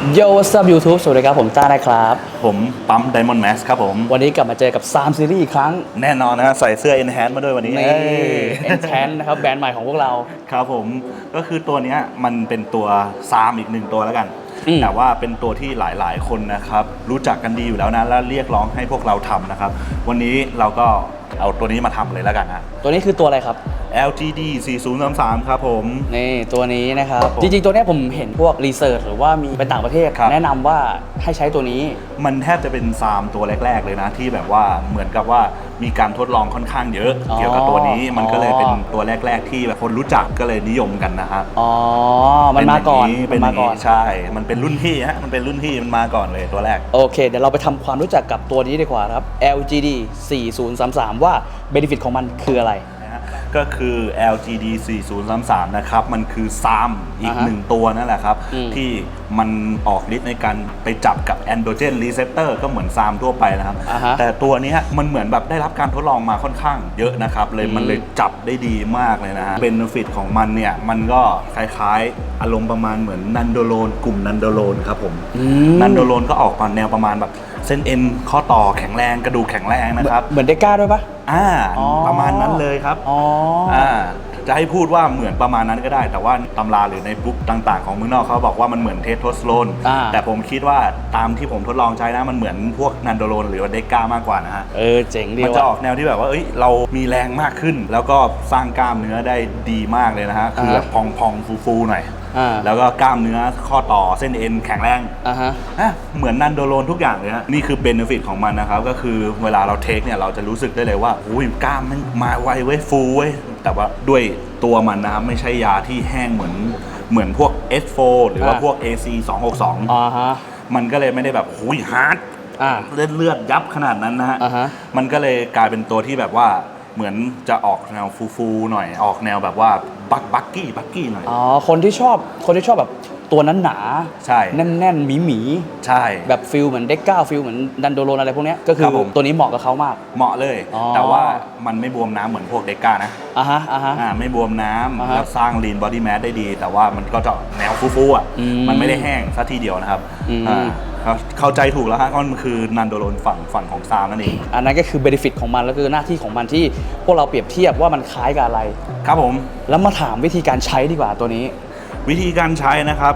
Yo what's up YouTube สวัสดีครับ ผมต้านะครับ ผมปั๊ม Diamond Max ครับผม วันนี้กลับมาเจอกับ 3 ซีรีส์อีกครั้ง แน่นอนนะฮะใส่เสื้อ Enhance มาด้วยวันนี้นี่ เอ้ย Enchant นะครับ แบรนด์ใหม่ของพวกเรา ครับผมก็คือตัวเนี้ยมันเป็นตัวซามอีกหนึ่งตัวแล้วกัน อืมแต่ว่าเป็นตัวที่หลายๆ คนนะครับ รู้จักกันดีอยู่แล้วนะ แล้วเรียกร้องให้พวกเราทำนะครับ วันนี้เราก็เอาตัวนี้มาทำเลยแล้วกันฮะตัวนี้คือตัวอะไรครับ LGD 4033 ครับผม นี่ตัวนี้นะครับ ครับผมจริงๆ ตัวเนี้ยผมเห็นพวกรีเสิร์ชหรือว่ามีไปต่างประเทศ ครับ แนะนำว่าให้ใช้ตัวนี้ มันแทบจะเป็นซามตัวแรก ๆ เลยนะ ที่แบบว่าเหมือนกับว่ามีการทดลองค่อนข้างเยอะ อ๋อ เกี่ยวกับตัวนี้มันก็เลยเป็นอ๋อตัวแรก ๆ ที่แบบคนรู้จักก็เลยนิยมกันนะฮะอ๋อ มันมาก่อนเป็มันนอย่มางก่อน ใช่ มันเป็นรุ่นพี่ฮะมันเป็นรุ่นพี่มันมาก่อนเลยตัวแรก โอเค เดี๋ยวเราไปทำความรู้จักกับตัวนี้ดีกว่าครับ LGD 4033 ว่า Benefit ของมันคืออะไรนะฮะ ก็คือ LGD 4033 นะครับ มันคือซ้ำอีกอ่าฮะหนึ่งตัวนั่นแหละครับ อืม ที่มันออกฤทธิ์ในการไปจับกับ androgen receptor ก็เหมือนซามทั่วไปนะครับ อ่าฮะ แต่ตัวเนี้ยมันเหมือนแบบได้รับการทดลองมาค่อนข้างเยอะนะครับ เลยอืมมันเลยจับได้ดีมากเลยนะฮะ benefit ของมันเนี่ย มันก็คล้ายๆ อารมณ์ประมาณเหมือนนันโดโลน กลุ่มนันโดโลนครับผม อืม นันโดโลนก็ออกมาแนวประมาณแบบ เส้นเอ็นข้อต่อแข็งแรงกระดูกแข็งแรงนะครับ เหมือนเดก้าด้วยปะอ่าอ๋อประมาณนั้นเลยครับอ๋อออ่าจะให้พูดว่าเหมือนประมาณนั้นก็ได้ แต่ว่าตำราหรือในบุ๊กต่างๆ ของเมืองนอกเขาบอกว่ามันเหมือนเทสโทสโลนอ่าแต่ผมคิดว่าตามที่ผมทดลองใช้นะมันเหมือนพวกนันโดโลนหรือว่าเดก้ามากกว่านะฮะ เออเจ๋งดีมันจะว่ะออกแนวที่แบบว่าเอ้ยเรามีแรงมากขึ้น แล้วก็สร้างกล้ามเนื้อได้ดีมากเลยนะฮะ คือแบบพองๆฟูๆหน่อย อ่า แล้วก็กล้ามเนื้อข้อต่อเส้นเอ็นแข็งแรงอ่าฮะ อะเหมือนนันโดโลนทุกอย่างเลยฮะนี่คือเบนฟิตของมันนะครับ ก็คือเวลาเราเทคเนี่ยเราจะรู้สึกได้เลยว่าอุ้ยกล้ามมันมาไวเว้ยฟูเว้ยแต่ว่าด้วยตัวมันนะครับไม่ใช่ยาที่แห้งเหมือนเหมือนพวก S4 หรือว่าอ่า พวก AC 262 อ่าฮะ มันก็เลยไม่ได้แบบหุยฮาร์ดอ่าเลือดเลือดยับขนาดนั้นนะฮะ อ่าฮะมันก็เลยกลายเป็นตัวที่แบบว่า เหมือนจะออกแนวฟูๆหน่อยออกแนวแบบว่าบักบักกี้บักกี้หน่อย อ๋อ คนที่ชอบ คนที่ชอบแบบ ตัวนั้นหนาใช่ แน่นๆหมีหมีใช่ ๆแบบฟิลเหมือนเด็กก้าฟิลเหมือนดันโดโลนอะไรพวกเนี้ยก็คืครัอบผม ตัวนี้เหมาะกับเขามาก เหมาะเลย อ๋อ แต่ว่ามันไม่บวมน้ำเหมือนพวกเดก้านะอ่าฮะอ่าฮะ อ่าไม่บวมน้อ่าำฮะแล้วสร้างลีนบอดี้แมสได้ดี แต่ว่ามันก็จะแนวฟูๆอะอืมมันไม่ได้แห้งซะทีเดียวนะครับอืม อ่าเข้าเข้าใจถูกแล้วฮะก็มันคือนันโดโลนฝั่งฝั่งของซามนั่นเองอันนั้นก็คือเบนฟิตของมันแล้วคือหน้าที่ของมันที่พวกเราเปรียบเทียบว่ามันคล้ายกับอะไร ครับผม แล้วมาถามวิธีการใช้ดีกว่าตัวนี้ วิธีการใช้นะครับ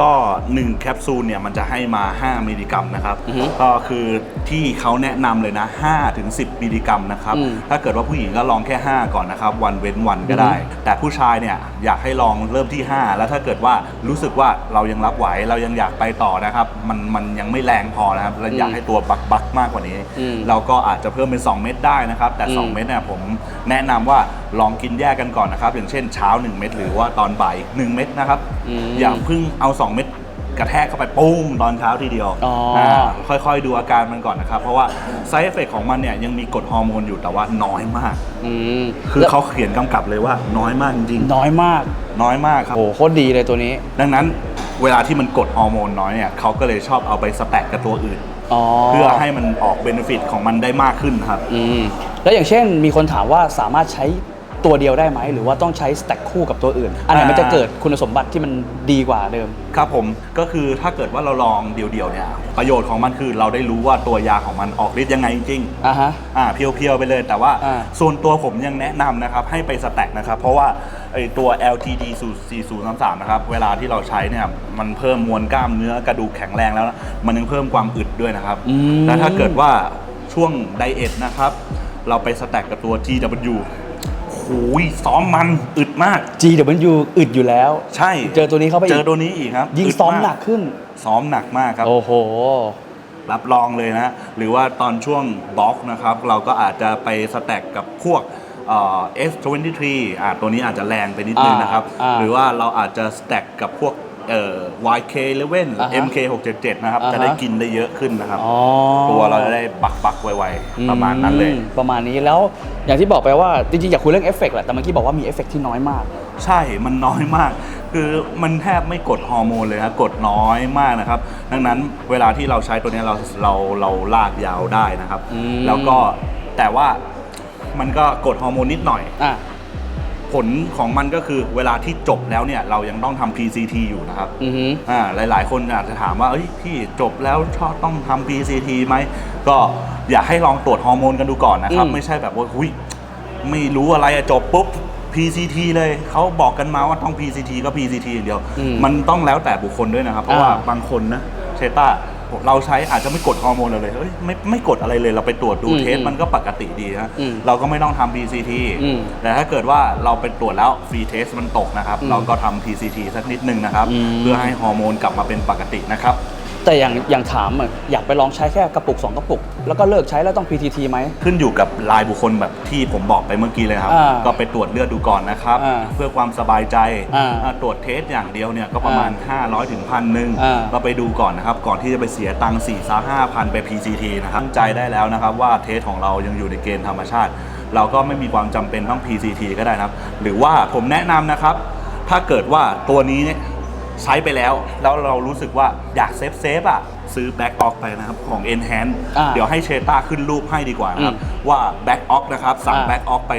ก็1แคปซูลเนี่ยมันจะให้มา 5 มิลลิกรัมนะครับ อือฮึก็คือที่เขาแนะนำเลยนะ5ถึง10 มิลลิกรัมนะครับ อืมถ้าเกิดว่าผู้หญิงก็ลองแค่ 5 ก่อนนะครับ วันเว้นวันก็ได้ แต่ผู้ชายเนี่ยอยากให้ลองเริ่มที่ 5 แล้วถ้าเกิดว่ารู้สึกว่าเรายังรับไหวเรายังอยากไปต่อนะครับ มันมันยังไม่แรงพอนะครับเราอยากให้ตัวบักบักมากกว่านี้ อืม เราก็อาจจะเพิ่มเป็น 2 เม็ดได้นะครับ แต่ อืม 2 เม็ดเนี่ยผมแนะนำว่าลองกินแยกกันก่อนนะครับ อย่างเช่นเช้า 1 เม็ดหรือว่าตอนบ่าย 1 เม็ดนะครับ อืม อย่าเพิ่งเอา2 เม็ดกระแทกเข้าไปปุ้งตอนเช้าทีเดียวอ๋ออ่าค่อยๆดูอาการมันก่อนนะครับ เพราะว่า side effect ของมันเนี่ยยังมีกรดฮอร์โมนอยู่แต่ว่าน้อยมาก อืมคือแล้วเขาเขียนกำกับเลยว่าน้อยมากจริงน้อยมากๆน้อยมากครับ โอ้โหโคตรดีเลยตัวนี้ ดังนั้นเวลาที่มันกดฮอร์โมนน้อยเนี่ยเขาก็เลยชอบเอาไปสแต็กกับตัวอื่น อ๋อเพื่อให้มันออกเบนฟิตของมันได้มากขึ้นครับ อืมแล้วอย่างเช่นมีคนถามว่าสามารถใช้ ตัวเดียวได้ไหม หรือว่าต้องใช้สแต็กคู่กับตัวอื่น อันไหนมันจะเกิดคุณสมบัติที่มันดีกว่าเดิม ครับผมก็คือถ้าเกิดว่าเราลองเดียวๆเนี่ยประโยชน์ของมันคือเราได้รู้ว่าตัวยาของมันออกฤทธิ์ยังไงจริงอ่าฮะอ่าเพียวๆไปเลย แต่ว่าอ่า ส่วนตัวผมยังแนะนำนะครับให้ไปสแต็กนะครับ เพราะว่าไอตัว LTD 4033นะครับเวลาที่เราใช้เนี่ยมันเพิ่มมวลกล้ามเนื้อกระดูกแข็งแรงแล้วนะมันยังเพิ่มความอึดด้วยนะครับอืม แล้วถ้าเกิดว่าช่วงไดเอทนะครับเราไปสแต็กกับตัว GW โอ้ยซ้อมมันอึดมาก GW อึดอยู่แล้ว ใช่เจอตัวนี้เข้าไปอีกเจอตัวนี้อีกครับยิ่งดซ้อมากหนักขึ้น ซ้อมหนักมากครับ โอ้โห รับรองเลยนะ หรือว่าตอนช่วงบล็อกนะครับ เราก็อาจจะไปสแต็กกับพวกเอ่อ S23 อ่าตัวนี้อาจจะแรงไปนิดนึงนะครับอ่าอ่าหรือว่าเราอาจจะสแต็กกับพวก เอ่อ YK11 อ่าฮะ MK677 นะครับ อ่าฮะจะได้กินได้เยอะขึ้นนะครับ อ๋อ ตัวเราจะได้ปักปักๆไวๆ ประมาณนั้นเลย อืมประมาณนี้แล้วอย่างที่บอกไปว่าจริงๆอยากคุยเรื่องเอฟเฟกต์แหละแต่เมื่อกี้บอกว่ามีเอฟเฟกต์ที่น้อยมาก ใช่มันน้อยมาก คือมันแทบไม่กดฮอร์โมนเลยนะกดน้อยมากนะครับ ดังนั้นเวลาที่เราใช้ตัวเนี้ยเราเราเราลากยาวได้นะครับ อืม แล้วก็แต่ว่ามันก็กดฮอร์โมนนิดหน่อย อะ ผผลของมันก็คือเวลาที่จบแล้วเนี่ยเรายังต้องทำ PCT อยู่นะครับอือฮึ อ่าหลาย ๆ คนอาจจะถามว่าเอ้ยพี่จบแล้วชอบต้องทำ PCT ไหมก็อยากให้ลองตรวจฮอร์โมนกันดูก่อนนะครับ อืม ไม่ใช่แบบว่าหุยไม่รู้อะไรอะจบปุ๊บ PCT เลยเขาบอกกันมาว่าต้อง PCT ก็ PCT อย่างเดียว อืมมันต้องแล้วแต่บุคคลด้วยนะครับ เพราะว่าอ่า บางคนนะเชต้า เราใช้อาจจะไม่กดฮอร์โมนเลยเฮ้ยไม่ไม่กดอะไรเลยเราไปตรวจดูอืมเทสอืมมันก็ปกติดีนะอืมเราก็ไม่ต้องทำ PCT อืมแต่ถ้าเกิดว่าเราไปตรวจแล้วฟรีเทสมันตกนะครับอืมเราก็ทำ PCT สักนิดนึงนะครับ อืม เพื่อให้ฮอร์โมนกลับมาเป็นปกตินะครับ แต่อย่างอย่างถามอะอยากไปลองใช้แค่กระปุก 2 กระปุก แล้วก็เลิกใช้แล้วต้อง PTT ไหม ขึ้นอยู่กับรายบุคคลแบบที่ผมบอกไปเมื่อกี้เลยครับ อ่าก็ไปตรวจเลือดดูก่อนนะครับ อ่าเพื่อความสบายใจอ่าอ่าตรวจเทสอย่างเดียวเนี่ยก็ประมาณ 500ถึงพันหนึ่งอ่า ก็ไปดูก่อนนะครับ ก่อนที่จะไปเสียตังค์4ี่สาห้าพันไป PCT นะครับมั่นใจได้แล้วนะครับว่าเทสของเรายังอยู่ในเกณฑ์ธรรมชาติ เราก็ไม่มีความจำเป็นต้อง PCT ก็ได้นะครับ หรือว่าผมแนะนำนะครับ ถ้าเกิดว่าตัวนี้เนี่ย ใช้ไปแล้ว แล้วเรารู้สึกว่าอยากเซฟเซฟอะ ซื้อแบ็กออกไปนะครับ ของ Enhance อ่าเดี๋ยวให้เชต้าขึ้นรูปให้ดีกว่านะครับอืมว่าแบ็กออกนะครับ สั่งอ่าแบ็กออกไป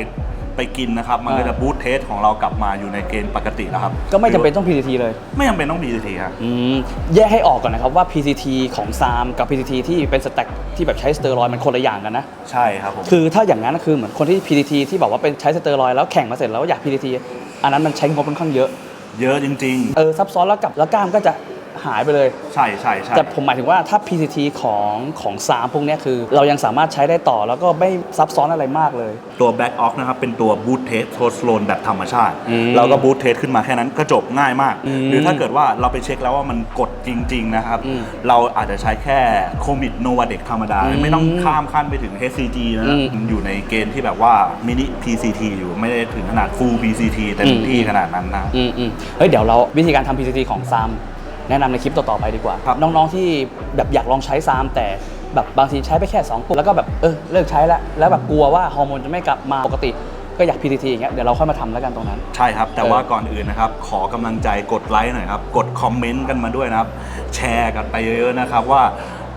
ไปกินนะครับ มันก็อ่า จะบูตเทสของเรากลับมาอยู่ในเกณฑ์ปกติแล้วครับก็ไม่จำเป็นต้อง PTT เลย ไม่จำเป็นต้อง PCT ครับ อืมแยกให้ออกก่อนนะครับว่า PCT ของซามกับ PCT ที่เป็นสแต็กที่แบบใช้สเตียรอยด์มันคนละอย่างกันนะ ใช่ครับผม คือถ้าอย่างนั้นคือเหมือนคนที่ PTT ที่บอกว่าเป็นใช้สเตียรอยด์แล้วแข่งมาเสร็จแล้วอยาก PTT อันนั้นมันใช้งบค่อนข้างเยอะ เยอะจริงเออซับซ้อนแล้วกับแล้วกล้ามก็จะ หายไปเลยๆใช่ใช่ใช่แต่ผมหมายถึงว่าถ้า PCT ของของซามพวกเนี้ยคือ เรายังสามารถใช้ได้ต่อแล้วก็ไม่ซับซ้อนอะไรมากเลย ตัวแบ็กออกนะครับ เป็นตัวบูตเทสโทสโลนแบบธรรมชาติอืมเราก็บูตเทสขึ้นมาแค่นั้นก็จบง่ายมากอืมหรือถ้าเกิดว่าเราไปเช็คแล้วว่ามันกดจริง ๆ นะครับอืมเราอาจจะใช้แค่โคมิดโนวาเด็กธรรมดาอืมไม่ต้องข้ามขั้นไปถึง HCG นะอืมอยู่ในเกณฑ์ที่แบบว่ามินิ PCT อยู่ไม่ได้ถึงขนาด full PCT เต็มอืมที่ขนาดนั้นนะอืมอืมเฮ้ยเดี๋ยวเราวิธีการทำ PCT ของซาม แนะนำในคลิปต่อๆไปดีกว่า ครับน้องๆที่แบบอยากลองใช้ซามแต่แบบบางทีใช้ไปแค่2ปุกแล้วก็แบบเออเลิกใช้แล้วแล้วแบบกลัวว่าฮอร์โมนจะไม่กลับมาปกติ ก็อยาก PTT อย่างเงี้ยเดี๋ยวเราค่อยมาทำแล้วกันตรงนั้น ใช่ครับ แต่เออว่าก่อนอื่นนะครับ ขอกำลังใจกดไลค์หน่อยครับ กดคอมเมนต์กันมาด้วยนะครับ แชร์กันไปเยอะๆนะครับว่า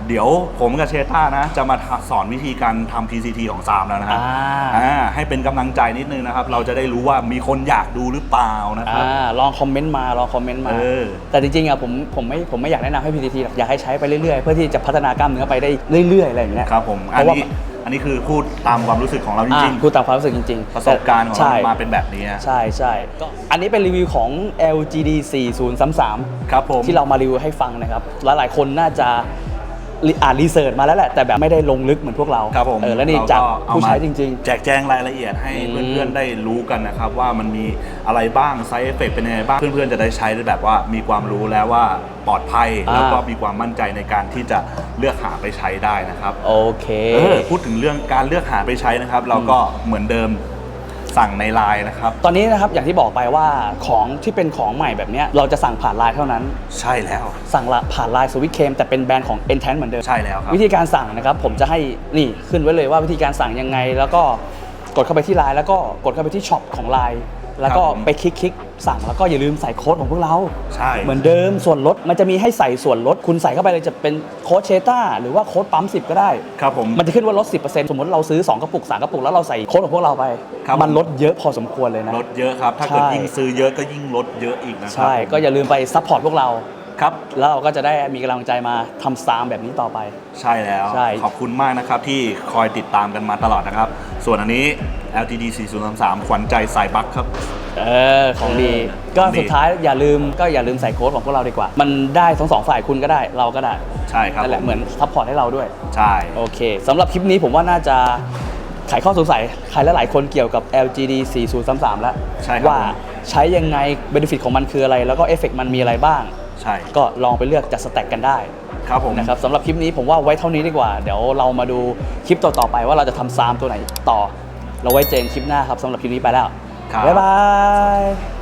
เดี๋ยวผมกับเชต้านะ จะมาสอนวิธีการทำ PCT ของซามแล้วนะฮะอ่าอ่าให้เป็นกำลังใจนิดนึงนะครับ เราจะได้รู้ว่ามีคนอยากดูหรือเปล่านะครับอ่าลองคอมเมนต์มาลองคอมเมนต์มาเออแต่จริงๆอะผมผมไม่ผมไม่อยากแนะนำให้ PTT หรอกอยากให้ใช้ไปเรื่อยๆ เพื่อที่จะพัฒนากล้ามเนื้อไปได้เรื่อยๆอะไรอย่างเงี้ยครับผมเพอันราะว่านี้อันนี้คือพูดตามความรู้สึกของเราจอ่าริงพูดตามความรู้สึกจริงๆๆประสบการณ์ของใช่เรามาเป็นแบบนี้ ใช่ใช่ก็อันนี้เป็นรีวิวของ LGD 4033 ครับผมที่เรามารีวิวให้ฟังนะครับหลายๆคนน่าจะรี อ่านรีเสิร์ชมาแล้วแหละ แต่แบบไม่ได้ลงลึกเหมือนพวกเราครับผมเออแล้วนี่เรจากเอผู้ใช้มาจริงแจกแจงรายละเอียดให้อืม เพื่อนๆได้รู้กันนะครับว่ามันมีอะไรบ้างไซ d ์เอฟเฟกเป็นยังไงบ้าง เพื่อนๆจะได้ใช้ได้แบบว่ามีความรู้แล้วว่าปลอดภัยอ่าแล้วก็มีความมั่นใจในการที่จะเลือกหาไปใช้ได้นะครับๆโอเค เออพูดถึงเรื่องการเลือกหาไปใช้นะครับ เราก็เหมือนเดิม สั่งในไลน์นะครับ ตอนนี้นะครับอย่างที่บอกไปว่าของที่เป็นของใหม่แบบเนี้ยเราจะสั่งผ่านไลน์เท่านั้น ใช่แล้ว สั่งละผ่านไลน์สวิตเคมแต่เป็นแบรนด์ของ e n t a n เหมือนเดิมใช่แล้วครับวิธีการสั่งนะครับผมจะให้นี่ขึ้นไว้เลยว่าวิธีการสั่งยังไง แล้วก็กดเข้าไปที่ไลน์แล้วก็กดเข้าไปที่ช็อปของไลน์ แล้วก็ครับผมไปคลิกคลิกสั่งแล้วก็อย่าลืมใส่โค้ดของพวกเราใช่ เหมือนเดิมส่วนลดมันจะมีให้ใส่ส่วนลดคุณใส่เข้าไปเลยจะเป็นโค้ดเชต้าหรือว่าโค้ดปั๊ม10ก็ได้ ครับผม มันจะขึ้นว่าลด 10%สมมติเราซื้อ 2 กระปุก 3 กระปุก แล้วเราใส่โค้ดของพวกเราไป ครับ มันลดเยอะพอสมควรเลยนะ ลดเยอะครับ ถ้าเกิดใช่ ยิ่งซื้อเยอะก็ยิ่งลดเยอะอีกนะครัใช่ ก็อย่าลืมไปซัพพอร์ตพวกเรา ครับ แล้วเราก็จะได้มีกำลังใจมาทำตามแบบนี้ต่อไป ใช่แล้ว ใช่ ขอบคุณมากนะครับที่คอยติดตามกันมาตลอดนะครับ ส่วนอันนี้ LTD 4033ขวัญใจสายบัคครับ เออ ของดีเออก็ของดี สุดท้ายอย่าลืมก็อย่าลืมใส่โค้ดของพวกเราดีกว่า มันได้ทั้งสองฝ่ายคุณก็ได้เราก็ได้ใช่ครับนั่นแหละผมเหมือนซัพพอร์ตให้เราด้วย ใช่ โอเคสำหรับคลิปนี้ผมว่าน่าจะไขข้อสงสัยใครหลายๆคนเกี่ยวกับ LGD 4033 แล้ว ใช่ครับว่าผม ใช้ยังไงเบนฟิตของมันคืออะไร แล้วก็เอฟเฟกมันมีอะไรบ้าง ใช่ ก็ลองไปเลือกจัดสแต็กกันได้ครับผมนะครับสำหรับคลิปนี้ผมว่าไว้เท่านี้ดีกว่า เดี๋ยวเรามาดูคลิปต่อๆไปว่าเราจะทำซามตัวไหนต่อ เราไว้เจอกันคลิปหน้าครับสำหรับคลิปนี้ไปแล้ว ครับ บ๊ายบาย